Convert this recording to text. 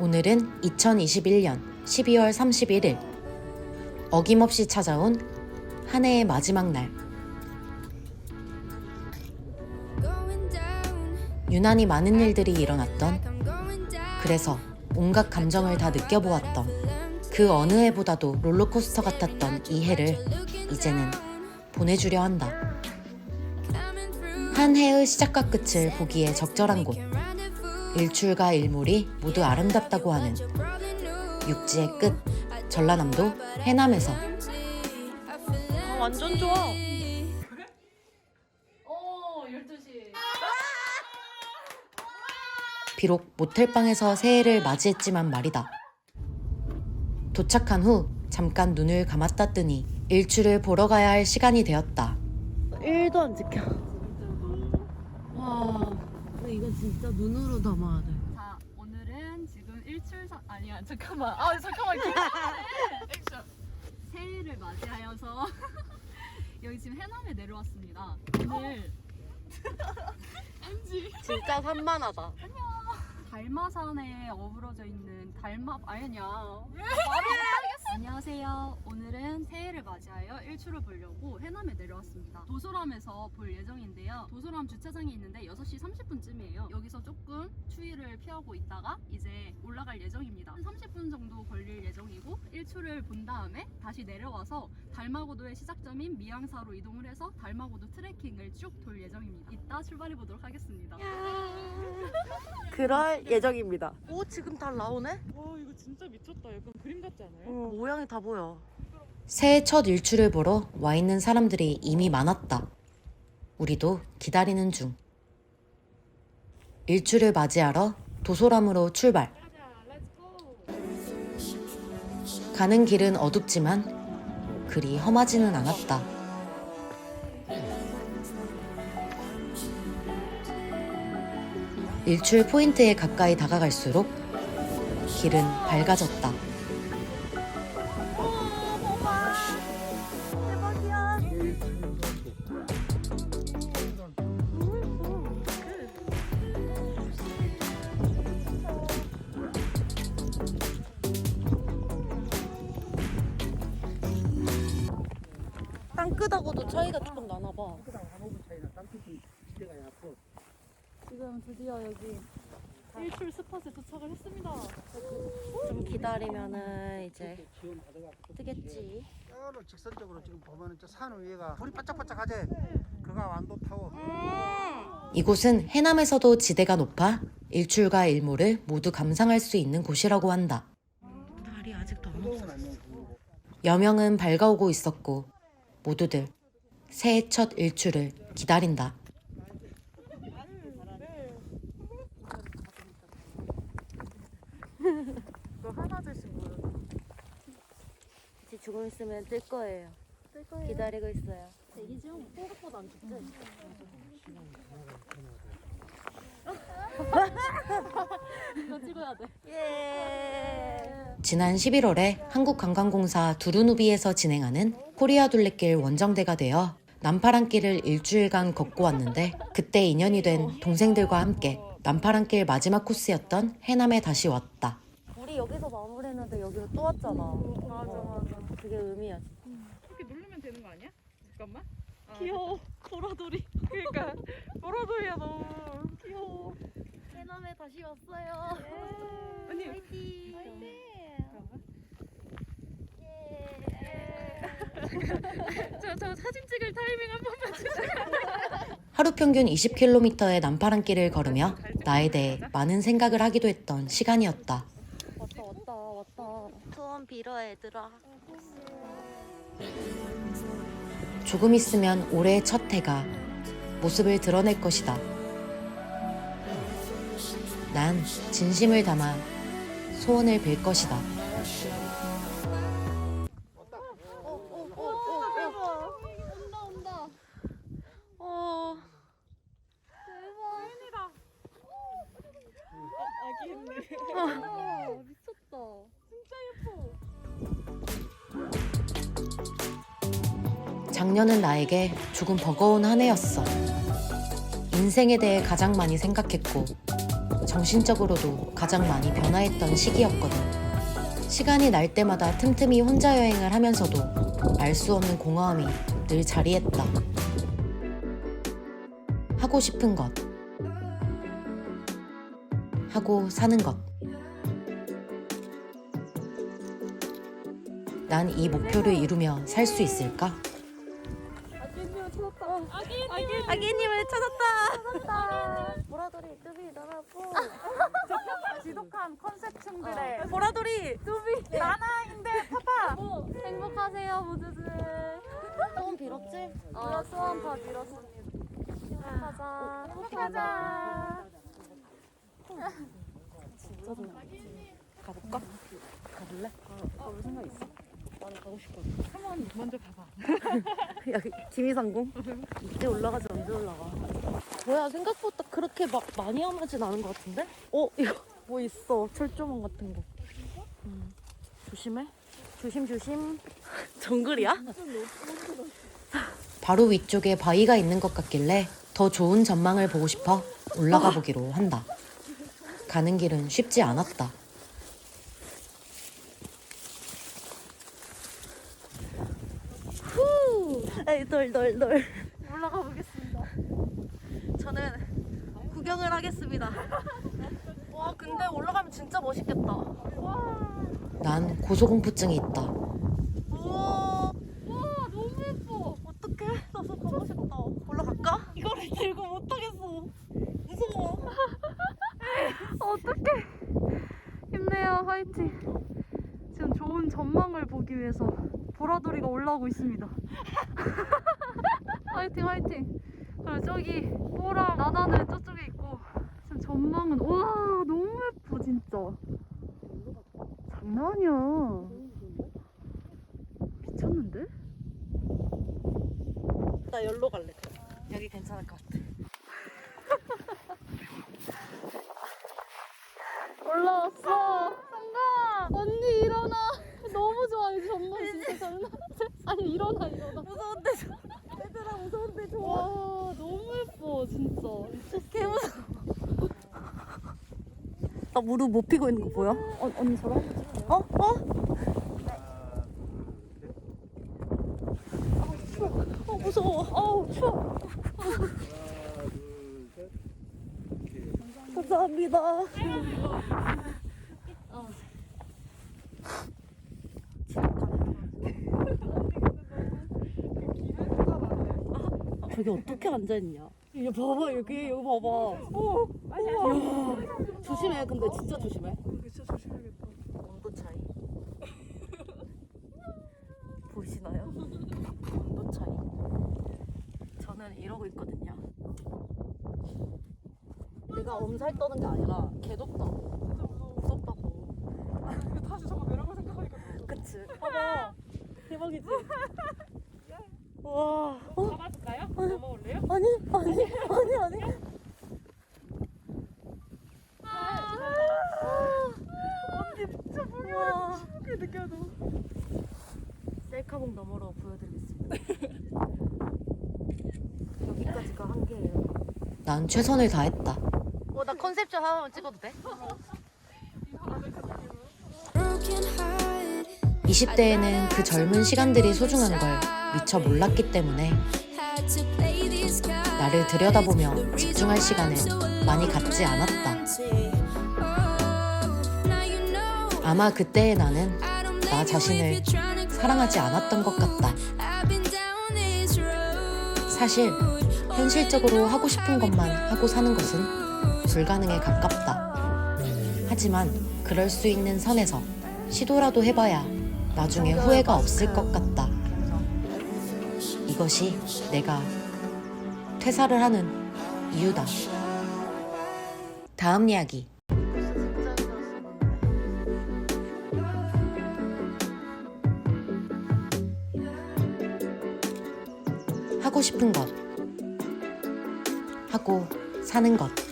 오늘은 2021년 12월 31일. 어김없이 찾아온 한 해의 마지막 날. 유난히 많은 일들이 일어났던 그래서 온갖 감정을 다 느껴보았던 그 어느 해보다도 롤러코스터 같았던 이 해를 이제는 보내주려 한다. 한 해의 시작과 끝을 보기에 적절한 곳. 일출과 일몰이 모두 아름답다고 하는 육지의 끝 전라남도 해남에서 아, 완전 좋아. 어, 12시. 비록 모텔방에서 새해를 맞이했지만 말이다. 도착한 후 잠깐 눈을 감았다 뜨니 일출을 보러 가야 할 시간이 되었다. 1도 안 지켜. 와, 근데 이건 진짜 눈으로 담아야 돼. 자, 오늘은 지금 일출사 아니야, 잠깐만. 아, 잠깐만. 액션. 새해를 맞이하여서 여기 지금 해남에 내려왔습니다. 오늘 NG 진짜 산만하다. 달마산에 어우러져 있는 달마 아니냐 말을. 안녕하세요. 오늘은 새해를 맞이하여 일출을 보려고 해남에 내려왔습니다. 도소람에서 볼 예정인데요. 도소람 주차장이 있는데 6시 30분쯤이에요. 여기서 조금 추위를 피하고 있다가 이제 올라갈 예정입니다. 한 30분 정도 걸릴 예정이고 일출을 본 다음에 다시 내려와서 달마고도의 시작점인 미양사로 이동을 해서 달마고도 트레킹을 쭉 돌 예정입니다. 이따 출발해 보도록 하겠습니다. 그럴 예정입니다. 오, 지금 달 나오네? 와 이거 진짜 미쳤다. 약간 그림 같지 않아요? 어, 모양이 다 보여. 새해 첫 일출을 보러 와 있는 사람들이 이미 많았다. 우리도 기다리는 중. 일출을 맞이하러 도소람으로 출발. 가는 길은 어둡지만 그리 험하지는 않았다. 일출 포인트에 가까이 다가갈수록 길은 밝아졌다. 땅끝하고도 차이가 조금 나나 봐. 지금 드디어 여기 일출 스팟에 도착을 했습니다. 좀 기다리면은 이제 뜨겠지. 뼈로 직선적으로 지금 보면은 저산 위에가 불이 바짝바짝하지 그가 완도 타워 이곳은 해남에서도 지대가 높아 일출과 일몰을 모두 감상할 수 있는 곳이라고 한다. 달이 아직도 안 없어. 여명은 밝아오고 있었고 모두들 새해 첫 일출을 기다린다. 조금 있으면 뜰 거예요. 뜰 거예요. 기다리고 있어요. 대기 중 생각보다 안 춥지? 이거 찍어야 돼. 예. 지난 11월에 한국관광공사 두루누비에서 진행하는 코리아 둘레길 원정대가 되어 남파랑길을 일주일간 걷고 왔는데 그때 인연이 된 동생들과 함께 남파랑길 마지막 코스였던 해남에 다시 왔다. 우리 여기서 마무리했는데 여기로 또 왔잖아. 맞아 맞아. 그게 의미야. 이렇게 누르면 되는 거 아니야? 잠깐만. 아, 귀여워. 보라돌이. 그러니까 보라돌이야 너무 귀여워. 해남에 다시 왔어요. 언니 화이팅. 저 저 사진 찍을 타이밍 한 번만. 하루 평균 20km의 남파랑길을 걸으며 나에 대해 많은 생각을 하기도 했던 시간이었다. 왔다 왔다 왔다. 소원 빌어 얘들아. 조금 있으면 올해의 첫 해가 모습을 드러낼 것이다. 난 진심을 담아 소원을 빌 것이다. 작년은 나에게 조금 버거운 한 해였어. 인생에 대해 가장 많이 생각했고, 정신적으로도 가장 많이 변화했던 시기였거든. 시간이 날 때마다 틈틈이 혼자 여행을 하면서도 알 수 없는 공허함이 늘 자리했다. 하고 싶은 것. 하고 사는 것. 난 이 목표를 이루며 살 수 있을까? 아기님을 찾았다. 보라돌이 뚜비 너라고. 지독한 컨셉충들의 보라돌이 뚜비 나나인데 파파 행복하세요 모두들. 소원 빌었지? 어 소원 다 빌었습니다. 행복하자. 행복하자 가볼까? 가볼래? 가볼 생각 있어? 나는 가고 싶거든. 한번 먼저 봐봐 여기 김이상궁? 이제 올라가지 언제 올라가? 뭐야 생각보다 그렇게 막 많이 하진 않은 것 같은데? 어 이거 뭐 있어 철조망 같은 거. 음, 조심해. 조심 조심. 정글이야? 바로 위쪽에 바위가 있는 것 같길래 더 좋은 전망을 보고 싶어 올라가 보기로 한다. 가는 길은 쉽지 않았다. 에이 널널널 올라가 보겠습니다 저는 구경을 하겠습니다. 와 근데 올라가면 진짜 멋있겠다. 난 고소공포증이 있다. 우와 와 너무 예뻐 어떡해 나도 가고 싶다. 올라갈까? 이거를 들고 못하겠어. 무서워. 어떡해. 힘내요 화이팅. 지금 좋은 전망을 보기 위해서 보라돌이가 올라오고 있습니다. 화이팅 화이팅. 그리고 저기 뽀랑 나나는 저쪽에 있고 지금 전망은 와 너무 예뻐 진짜. 장난 아니야. 미쳤는데? 나 열로 갈래. 여기 괜찮을 것 같아. 올라왔어. 성강 언니 일어나. 너무 좋아 이 전망 진짜 장난. 아니 일어나 일어나. 무서운데 얘들아 무서운데 좋아. 와 너무 예뻐 진짜. 개 무서워. 나 무릎 못 피고 있는 거 보여? 어, 언니 저랑 어? 어? 어 무서워. 어우 추워. 감사합니다. 저기 어떻게 앉아있냐? 이거 봐봐 여기 여기 봐봐. 오, 우와. 조심해 근데 진짜 조심해. 진짜 조심해야겠다 온도 차이. 보이시나요? 온도 차이. 저는 이러고 있거든요. 내가 엄살 떠는 게 아니라 개덥다. 무섭다고. 다시 저거 내려갈 생각하니까 그치? 봐봐. 대박이지? 와. 어? 잡아줄까요? 넘어올래요? 아니, 아니, 아니, 아니 진짜 무서워. 그게 느껴져 셀카봉 너머로 보여드리겠습니다. 여기까지가 한계예요. 난 최선을 다했다. 어, 나 컨셉션 하나만 찍어도 돼? 20대에는 그 젊은 시간들이 소중한 걸 미처 몰랐기 때문에 나를 들여다보며 집중할 시간을 많이 갖지 않았다. 아마 그때의 나는 나 자신을 사랑하지 않았던 것 같다. 사실 현실적으로 하고 싶은 것만 하고 사는 것은 불가능에 가깝다. 하지만 그럴 수 있는 선에서 시도라도 해봐야 나중에 후회가 없을 것 같다. 이것이 내가 퇴사를 하는 이유다. 다음 이야기. 하고 싶은 것. 하고 사는 것.